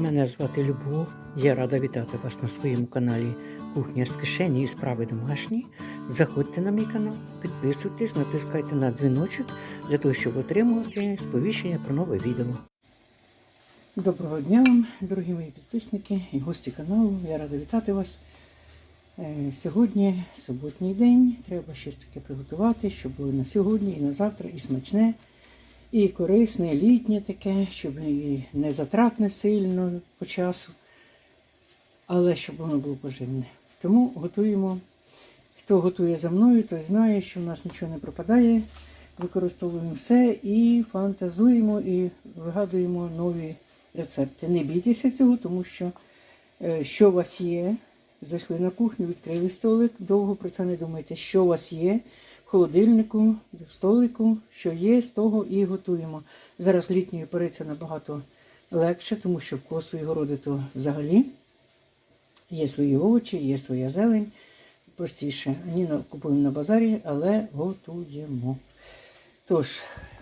Мене звати Любов. Я рада вітати вас на своєму каналі Кухня з кишені і справи домашні. Заходьте на мій канал, підписуйтесь, натискайте на дзвіночок для того, щоб отримувати сповіщення про нове відео. Доброго дня вам, дорогі мої підписники і гості каналу. Я рада вітати вас. Е, Сьогодні суботній день. Треба щось таке приготувати, щоб було на сьогодні і на завтра, і смачне, і корисне, літнє таке, щоб не затратне сильно по часу, але щоб воно було поживне. Тому готуємо. Хто готує за мною, той знає, що в нас нічого не пропадає. Використовуємо все і фантазуємо, і вигадуємо нові рецепти. Не бійтеся цього, тому що е, що у вас є, зайшли на кухню, відкрили столик, довго про це не думайте, що у вас є холодильнику, столику, що є, з того і готуємо. Зараз літньої пори набагато легше, тому що в косу і городи то взагалі є свої овочі, є своя зелень. Простіше. На- купуємо на базарі, але готуємо. Тож,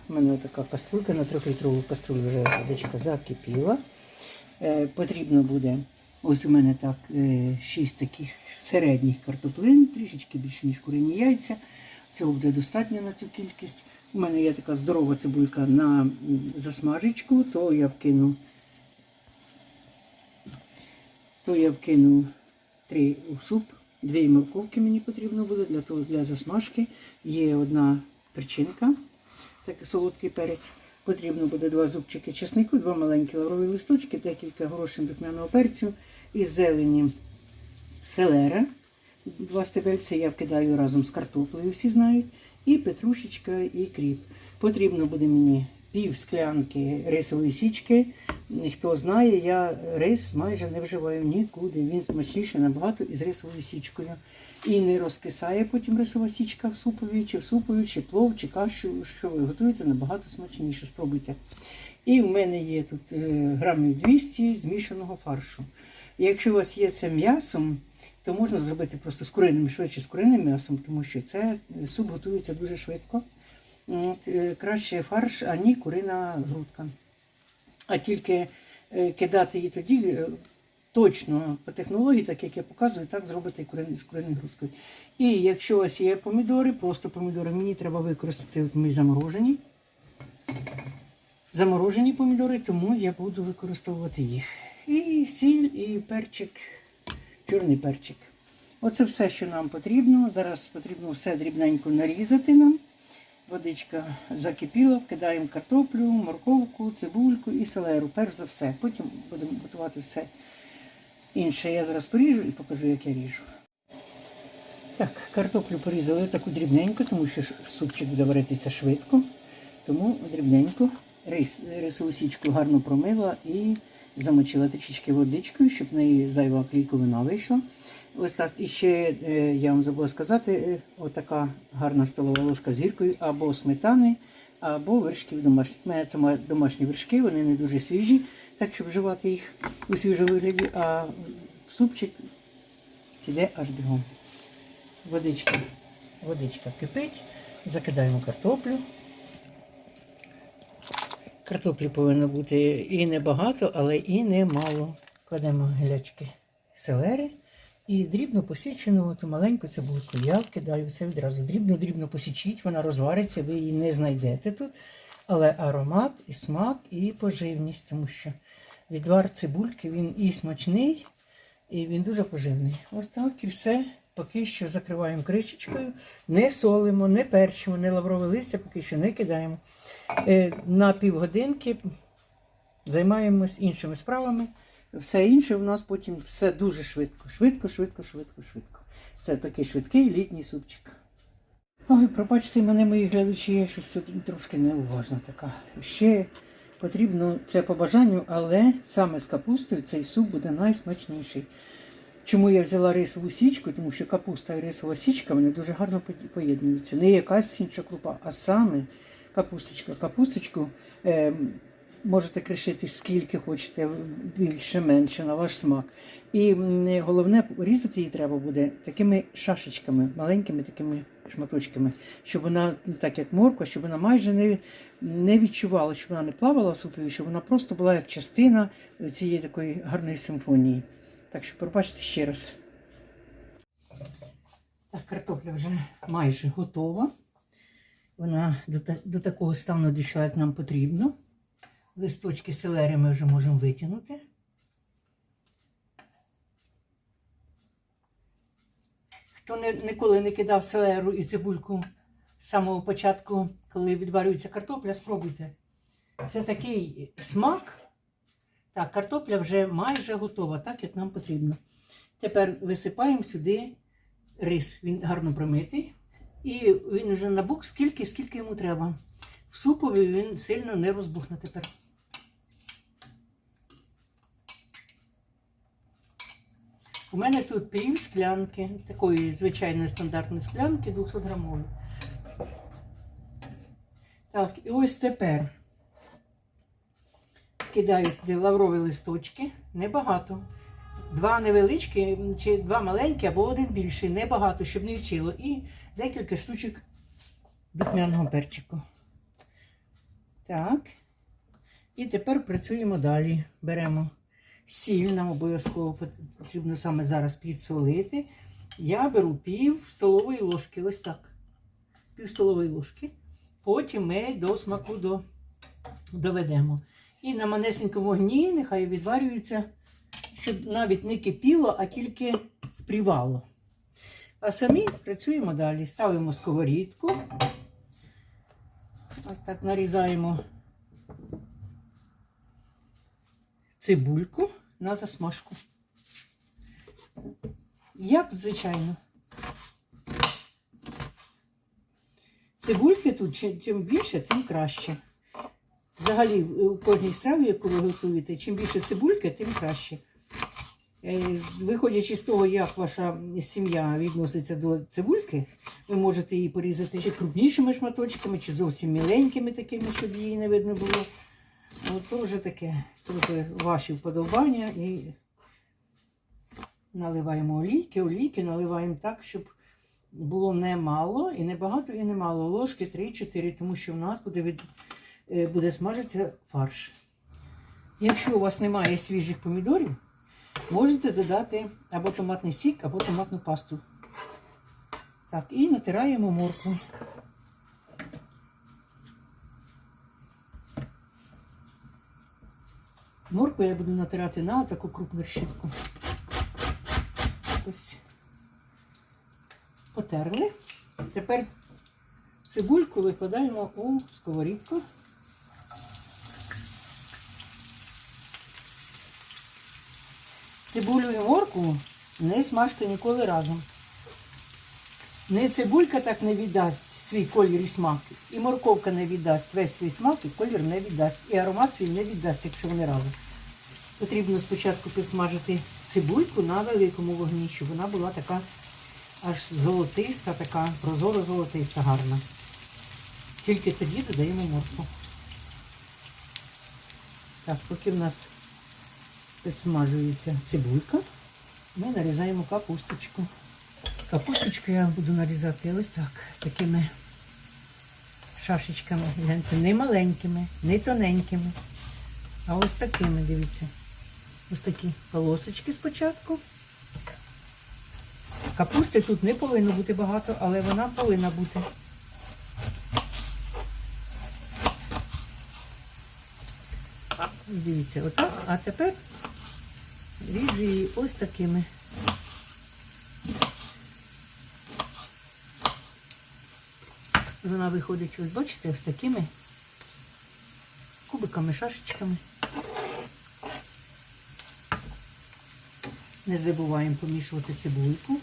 в мене така каструлька на 3-літрову каструлю вже водичка закипіла. Е, потрібно буде, ось у мене так, е, 6 таких середніх картоплин, трішечки більше, ніж курені яйця. Цього буде достатньо на цю кількість. У мене є така здорова цибулька на засмажечку, то я вкину, то я вкину три у суп. Дві морковки мені потрібно буде для того для засмажки. Є одна перчинка, такий солодкий перець. Потрібно буде два зубчики чеснику, два маленькі лаврові листочки, декілька горошин духмяного перцю із зелені селера. Два стебельця я вкидаю разом з картоплею, всі знають. І петрушечка, і кріп. Потрібно буде мені пів склянки рисової січки. Хто знає, я рис майже не вживаю нікуди. Він смачніше набагато із рисовою січкою. І не розкисає потім рисова січка в супові, чи в супові, чи плов, чи кашу, що ви готуєте, набагато смачніше. Спробуйте. І в мене є тут е, грамів 200 змішаного фаршу. Якщо у вас є це м'ясом, то можна зробити просто з куриним, швидше з куриним м'ясом, тому що це е, суп готується дуже швидко. От, е, краще фарш, ані курина грудка. А тільки е, кидати її тоді точно по технології, так як я показую, так зробити з куриною грудкою. І якщо у вас є помідори, просто помідори, мені треба використати мої заморожені. Заморожені помідори, тому я буду використовувати їх. І сіль, і перчик, чорний перчик. Оце все, що нам потрібно. Зараз потрібно все дрібненько нарізати нам. Водичка закипіла, вкидаємо картоплю, морковку, цибульку і селеру. Перш за все. Потім будемо готувати все інше. Я зараз поріжу і покажу, як я ріжу. Так, картоплю порізали таку дрібненько, тому що супчик буде варитися швидко. Тому дрібненько рис, рисову гарно промила і замочила трішечки водичкою, щоб в неї зайва клейковина вийшла. Ось так. І ще е, я вам забула сказати, е, отака гарна столова ложка з гіркою або сметани, або вершків домашніх. У мене це домашні вершки, вони не дуже свіжі, так щоб вживати їх у свіжому вигляді, а супчик піде аж бігом. Водичка, водичка кипить, закидаємо картоплю. Картоплі повинно бути і небагато, але і немало. Кладемо гілячки селери і дрібно посічену ту маленьку цибульку. Я вкидаю все відразу. Дрібно-дрібно посічіть, вона розвариться, ви її не знайдете тут. Але аромат, і смак, і поживність, тому що відвар цибульки він і смачний, і він дуже поживний. Ось так і все. Поки що закриваємо кришечкою, не солимо, не перчимо, не лаврове листя, поки що не кидаємо. Е, На півгодинки займаємось іншими справами. Все інше в нас потім все дуже швидко. Швидко, швидко, швидко, швидко. Це такий швидкий літній супчик. Ой, пробачте мене, мої глядачі, я щось сьогодні трошки неуважна така. Ще потрібно це по бажанню, але саме з капустою цей суп буде найсмачніший. Чому я взяла рисову січку? Тому що капуста і рисова січка вони дуже гарно поєднуються. Не якась інша крупа, а саме капусточка. Капусточку е, можете кришити скільки хочете, більше, менше, на ваш смак. І головне, різати її треба буде такими шашечками, маленькими такими шматочками, щоб вона, так як морква, щоб вона майже не, не відчувала, щоб вона не плавала в супові, щоб вона просто була як частина цієї такої гарної симфонії. Так що пробачте ще раз. Так, картопля вже майже готова. Вона до, до такого стану дійшла, як нам потрібно. Листочки селери ми вже можемо витягнути. Хто не, ніколи не кидав селеру і цибульку з самого початку, коли відварюється картопля, спробуйте. Це такий смак. Так, картопля вже майже готова, так як нам потрібно. Тепер висипаємо сюди рис. Він гарно промитий. І він вже набук скільки, скільки йому треба. В супові він сильно не розбухне тепер. У мене тут пів склянки, такої звичайної стандартної склянки 200 грамової. Так, і ось тепер кидаю лаврові листочки, небагато. Два невеличкі, чи два маленькі, або один більший, небагато, щоб не вчило. І декілька штучок духмяного перчику. Так. І тепер працюємо далі. Беремо сіль, нам обов'язково потрібно саме зараз підсолити. Я беру пів столової ложки, ось так. Пів столової ложки. Потім ми до смаку до, доведемо. І на манесенькому вогні нехай відварюється, щоб навіть не кипіло, а тільки впрівало. А самі працюємо далі. Ставимо сковорідку. Ось так нарізаємо цибульку на засмажку. Як звичайно. Цибульки тут чим, більше, тим краще. Взагалі, у кожній страві, яку ви готуєте, чим більше цибульки, тим краще. Е, Виходячи з того, як ваша сім'я відноситься до цибульки, ви можете її порізати чи крупнішими шматочками, чи зовсім міленькими такими, щоб її не видно було. От то вже таке трохи ваші вподобання і наливаємо олійки, олійки наливаємо так, щоб було не мало, і не багато, і не мало. Ложки 3-4, тому що в нас буде, від, е, буде смажитися фарш. Якщо у вас немає свіжих помідорів, можете додати або томатний сік, або томатну пасту. Так, і натираємо моркву. Моркву я буду натирати на таку крупну решітку. Потерли. Тепер цибульку викладаємо у сковорідку. Цибулю і моркву не смажте ніколи разом. Не цибулька так не віддасть свій колір і смак, і морковка не віддасть весь свій смак, і колір не віддасть, і аромат свій не віддасть, якщо вони разом. Потрібно спочатку підсмажити цибульку на великому вогні, щоб вона була така аж золотиста, така прозоро-золотиста, гарна. Тільки тоді додаємо моркву. Так, поки в нас підсмажується цибулька, ми нарізаємо капусточку. Капусточку я буду нарізати ось так, такими шашечками. Гляньте, не маленькими, не тоненькими, а ось такими, дивіться. Ось такі полосочки спочатку. Капусти тут не повинно бути багато, але вона повинна бути. Дивіться, отак. А тепер ріжу її ось такими. Вона виходить, ось бачите, ось такими кубиками, шашечками. Не забуваємо помішувати цибульку.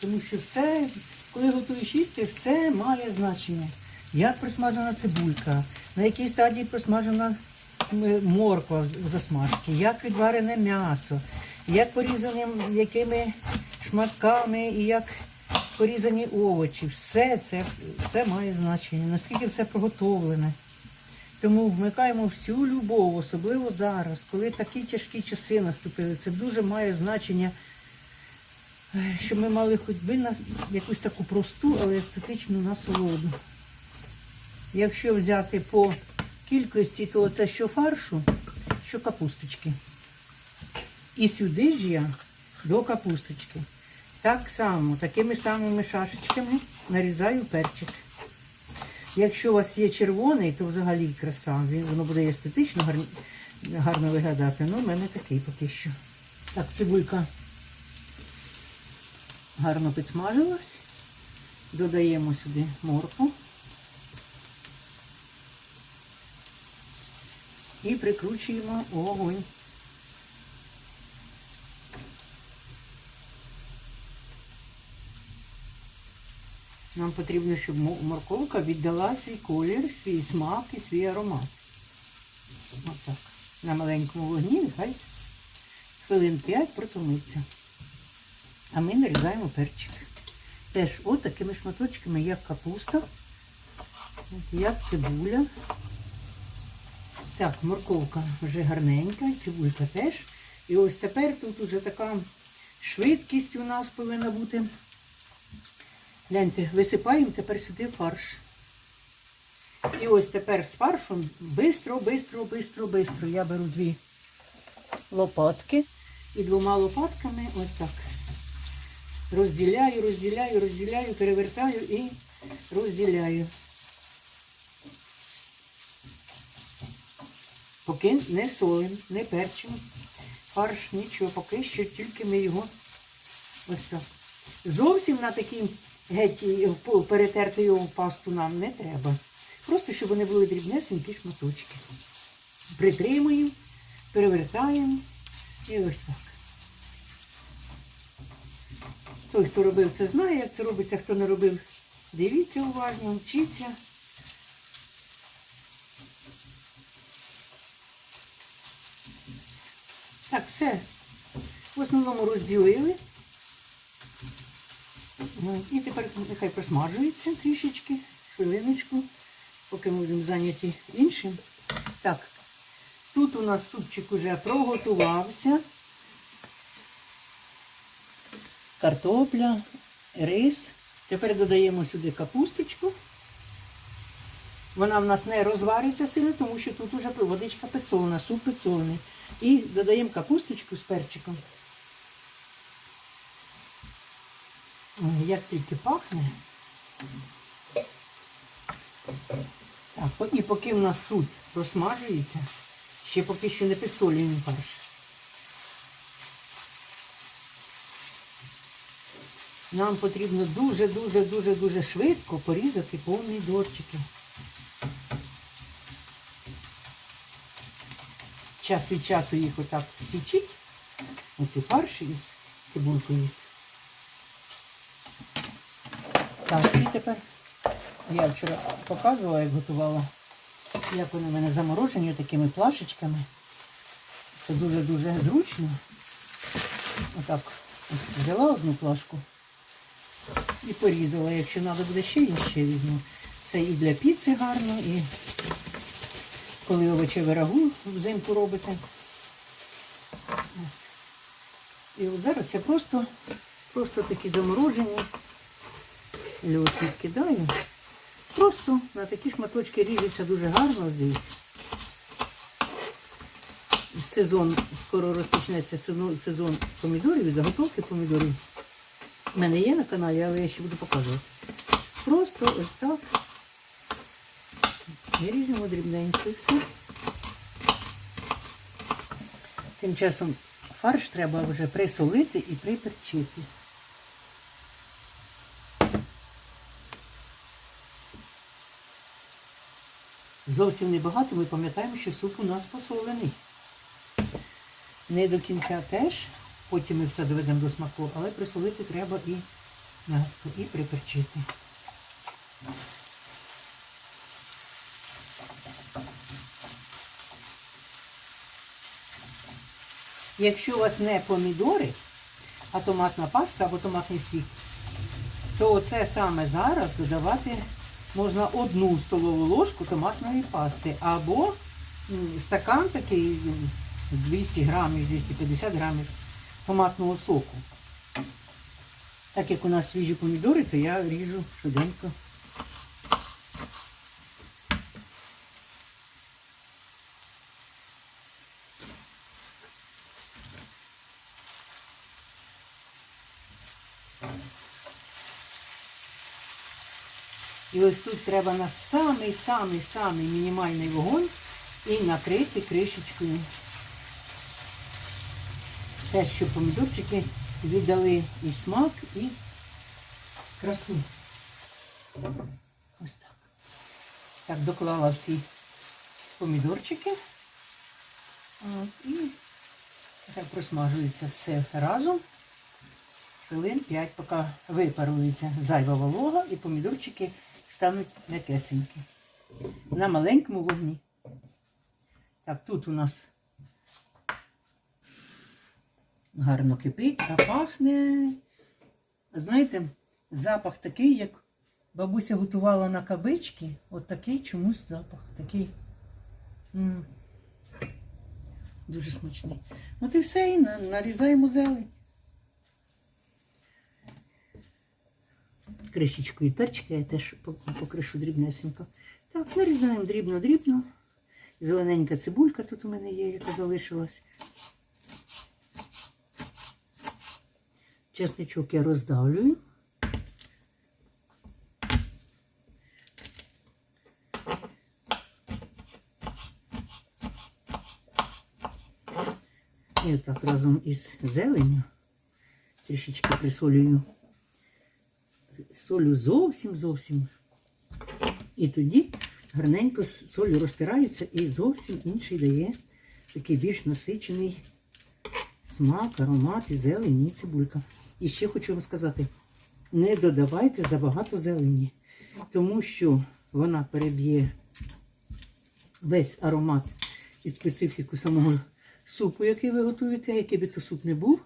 Тому що все, коли готуєш їсти, все має значення. Як просмажена цибулька, на якій стадії просмажена морква в засмажці, як відварене м'ясо, як порізані якими шматками і як порізані овочі. Все це все має значення, наскільки все приготовлене. Тому вмикаємо всю любов, особливо зараз, коли такі тяжкі часи наступили. Це дуже має значення Е, Щоб ми мали хоч би якусь таку просту, але естетичну насолоду. Якщо взяти по кількості, то це що фаршу, що капусточки. І сюди ж я до капусточки. Так само, такими самими шашечками нарізаю перчик. Якщо у вас є червоний, то взагалі краса. Воно буде естетично гарно, виглядати. Ну, в мене такий поки що. Так, цибулька гарно підсмажилась. Додаємо сюди моркву. І прикручуємо огонь. Нам потрібно, щоб морковка віддала свій колір, свій смак і свій аромат. Отак. На маленькому вогні нехай хвилин 5 протомиться. А ми нарізаємо перчик. Теж от такими шматочками, як капуста, як цибуля. Так, морковка вже гарненька, цибулька теж. І ось тепер тут уже така швидкість у нас повинна бути. Гляньте, висипаємо тепер сюди фарш. І ось тепер з фаршем бистро, бистро, бистро, бистро. Я беру дві лопатки і двома лопатками ось так. Розділяю, розділяю, розділяю, перевертаю і розділяю. Поки не солим, не перчимо. Фарш, нічого, поки що тільки ми його ось так. Зовсім на такій геть перетерти пасту нам не треба. Просто щоб вони були дрібнесенькі шматочки. Притримуємо, перевертаємо і ось так. Той, хто робив це, знає, як це робиться, хто не робив, дивіться уважно, вчіться. Так, все. В основному розділили. Ну, І тепер нехай просмажується трішечки, хвилиночку, поки ми будемо зайняті іншим. Так, тут у нас супчик уже проготувався. Картопля, рис. Тепер додаємо сюди капусточку. Вона в нас не розвариться сильно, тому що тут уже водичка підсолена, суп підсолений. І додаємо капусточку з перчиком. Як тільки пахне. Так, і поки в нас тут просмажується, ще поки що не підсолюємо фарш. Нам потрібно дуже-дуже-дуже-дуже швидко порізати помідорчики. Час від часу їх отак січить. Оці фарші із цибулькою. Так, і тепер я вчора показувала, як готувала, як вони в мене заморожені такими плашечками. Це дуже-дуже зручно. Отак взяла одну плашку і порізала. Якщо треба буде ще, я ще візьму. Це і для піци гарно, і коли овочеве рагу взимку робите. І от зараз я просто, просто такі заморожені льот відкидаю. Просто на такі шматочки ріжеться дуже гарно здесь. Сезон, скоро розпочнеться сезон помідорів і заготовки помідорів. У мене є на каналі, але я ще буду показувати. Просто ось так. І ріжемо дрібненько і все. Тим часом фарш треба вже присолити і приперчити. Зовсім небагато, ми пам'ятаємо, що суп у нас посолений. Не до кінця теж, потім ми все доведемо до смаку, але присолити треба і м'ясо, і приперчити. Якщо у вас не помідори, а томатна паста або томатний сік, то оце саме зараз додавати можна одну столову ложку томатної пасти або стакан такий 200 грамів, 250 грамів томатного соку. Так як у нас свіжі помідори, то я ріжу швиденько. І ось тут треба на самий-самий-самий мінімальний вогонь і накрити кришечкою. Те, що помідорчики віддали і смак, і красу. Ось так. Так, доклала всі помідорчики. І так просмажується все разом. Хвилин 5, поки випарується зайва волога і помідорчики стануть м'якесенькі. На маленькому вогні. Так, тут у нас гарно кипить, а пахне. Знаєте, запах такий, як бабуся готувала на кабички. От такий чомусь запах. Такий. Дуже смачний. От і все, і нарізаємо зелень. Кришечкою перчика я теж покришу дрібнесенько. Так, нарізаємо дрібно-дрібно. Зелененька цибулька тут у мене є, яка залишилась. Чесничок я роздавлюю. І отак разом із зеленню трішечки присолюю. Солю зовсім зовсім. І тоді гарненько з солью розтирається і зовсім інший дає такий більш насичений смак, аромат і зелень, і цибулька. І ще хочу вам сказати: не додавайте забагато зелені, тому що вона переб'є весь аромат і специфіку самого супу, який ви готуєте, який би то суп не був,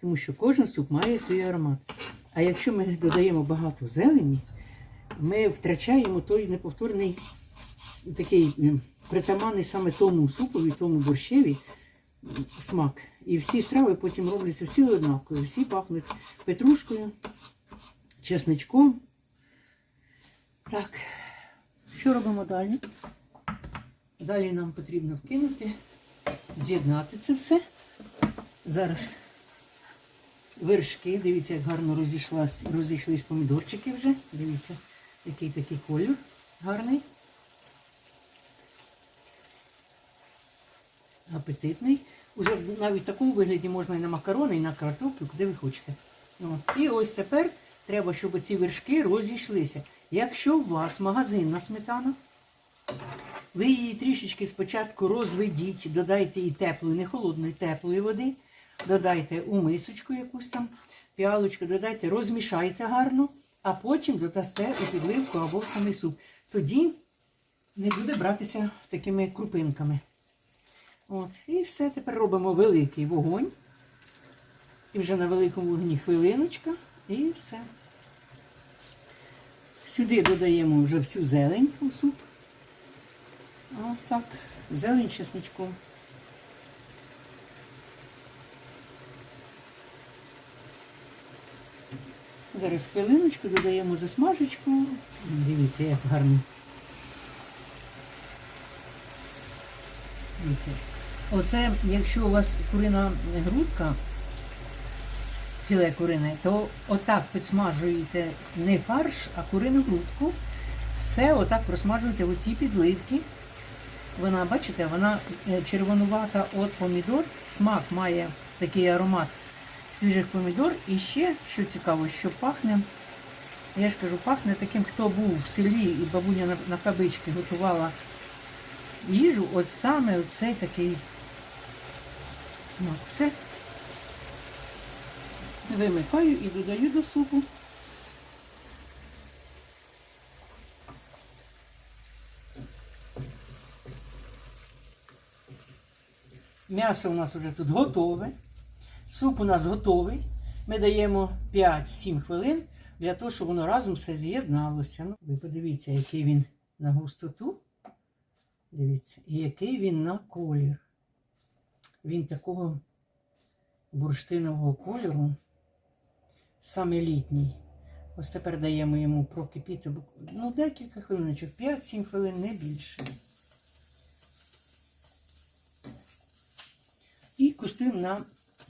тому що кожен суп має свій аромат. А якщо ми додаємо багато зелені, ми втрачаємо той неповторний такий притаманний саме тому супові, тому борщеві смак. І всі страви потім робляться всі однакові, всі пахнуть петрушкою, чесничком. Так, що робимо далі? Далі нам потрібно вкинути, з'єднати це все. Зараз вершки, дивіться, як гарно розійшлась, розійшлись помідорчики вже. Дивіться, який такий колір гарний. Апетитний. Уже навіть в такому вигляді можна і на макарони, і на картоплю, куди ви хочете. От. І ось тепер треба, щоб ці вершки розійшлися. Якщо у вас магазинна сметана, ви її трішечки спочатку розведіть, додайте їй теплої, не холодної, теплої води, додайте у мисочку якусь там піалочку, додайте, розмішайте гарно, а потім додасте у підливку або в самий суп. Тоді не буде братися такими крупинками. От. І все, тепер робимо великий вогонь. І вже на великому вогні хвилиночка, і все. Сюди додаємо вже всю зелень у суп. Отак, зелень чесничком. Зараз хвилиночку додаємо засмажечку. Дивіться, як гарно. Дивіться. Оце, якщо у вас курина грудка, філе курине, то отак підсмажуєте не фарш, а курину грудку. Все отак просмажуєте в оці підливки. Вона, бачите, вона е, червонувата от помідор, смак має такий аромат свіжих помідор. І ще, що цікаво, що пахне, я ж кажу, пахне таким, хто був в селі і бабуня на, на кабички готувала їжу, от саме цей такий смак. Все. Вимикаю і додаю до супу. М'ясо у нас вже тут готове. Суп у нас готовий. Ми даємо 5-7 хвилин для того, щоб воно разом все з'єдналося. Ну, ви подивіться, який він на густоту. Дивіться, і який він на колір. Він такого бурштинового кольору. саме літній. Ось тепер даємо йому прокипіти ну, декілька хвилиночок, 5-7 хвилин, не більше. І куштуємо на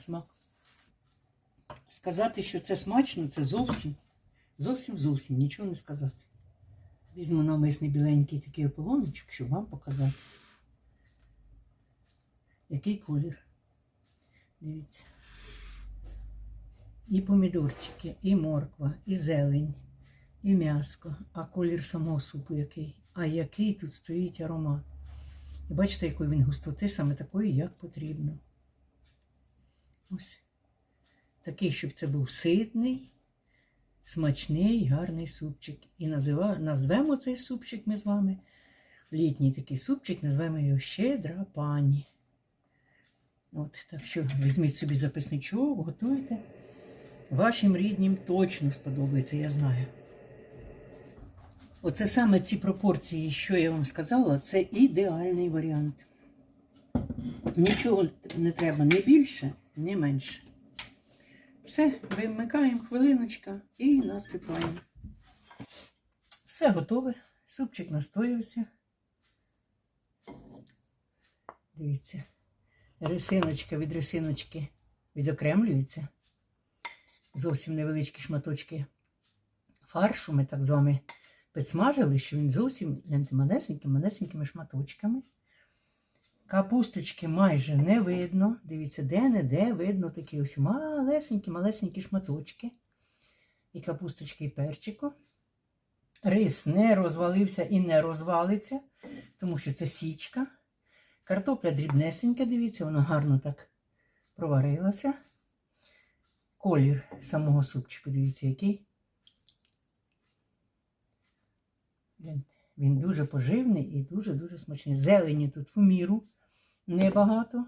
смак. Сказати, що це смачно, це зовсім, зовсім зовсім нічого не сказати. Візьму навмисний біленький такий ополоночок, щоб вам показати. Який колір. Дивіться. І помідорчики, і морква, і зелень, і м'яско. А колір самого супу який. А який тут стоїть аромат. І бачите, якої він густоти, саме такої, як потрібно. Ось. Такий, щоб це був ситний, смачний, гарний супчик. І назива, назвемо цей супчик ми з вами. Літній такий супчик, назвемо його щедра пані. От, так що візьміть собі записничок, готуйте. Вашим ріднім точно сподобається, я знаю. Оце саме ці пропорції, що я вам сказала, це ідеальний варіант. Нічого не треба ні більше, ні менше. Все, вимикаємо хвилиночка і насипаємо. Все готове. Супчик настоявся. Дивіться, рисиночка від рисиночки відокремлюється. Зовсім невеличкі шматочки фаршу ми так з вами підсмажили, що він зовсім гляньте, малесенькими шматочками. Капусточки майже не видно. Дивіться, де-не-де видно такі ось малесенькі-малесенькі шматочки. І капусточки, і перчику. Рис не розвалився і не розвалиться, тому що це січка. Картопля дрібнесенька, дивіться, воно гарно так проварилося. Колір самого супчику, дивіться, який. Він дуже поживний і дуже-дуже смачний. Зелені тут в міру небагато,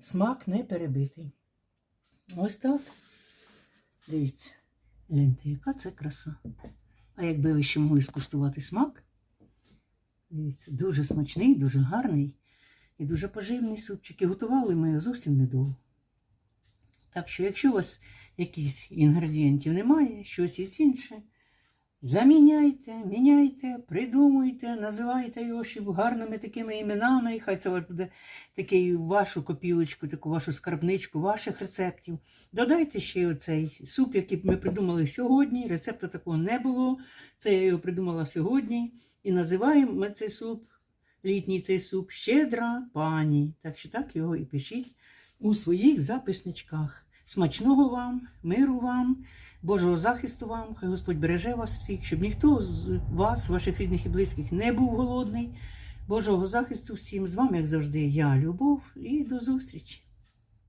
смак не перебитий. Ось так. Дивіться. Гляньте, яка це краса. А якби ви ще могли скуштувати смак, дивіться, дуже смачний, дуже гарний і дуже поживний супчик. І готували ми його зовсім недовго. Так що, якщо у вас якихось інгредієнтів немає, щось є інше, заміняйте, міняйте, придумуйте, називайте його ще гарними такими іменами, і хай це буде такий вашу копілочку, таку вашу скарбничку, ваших рецептів. Додайте ще оцей суп, який ми придумали сьогодні. Рецепту такого не було. Це я його придумала сьогодні. І називаємо ми цей суп, літній цей суп, щедра пані. Так що так його і пишіть у своїх записничках. Смачного вам, миру вам, Божого захисту вам, хай Господь береже вас всіх, щоб ніхто з вас, ваших рідних і близьких, не був голодний. Божого захисту всім з вами, як завжди, я, Любов, і до зустрічі!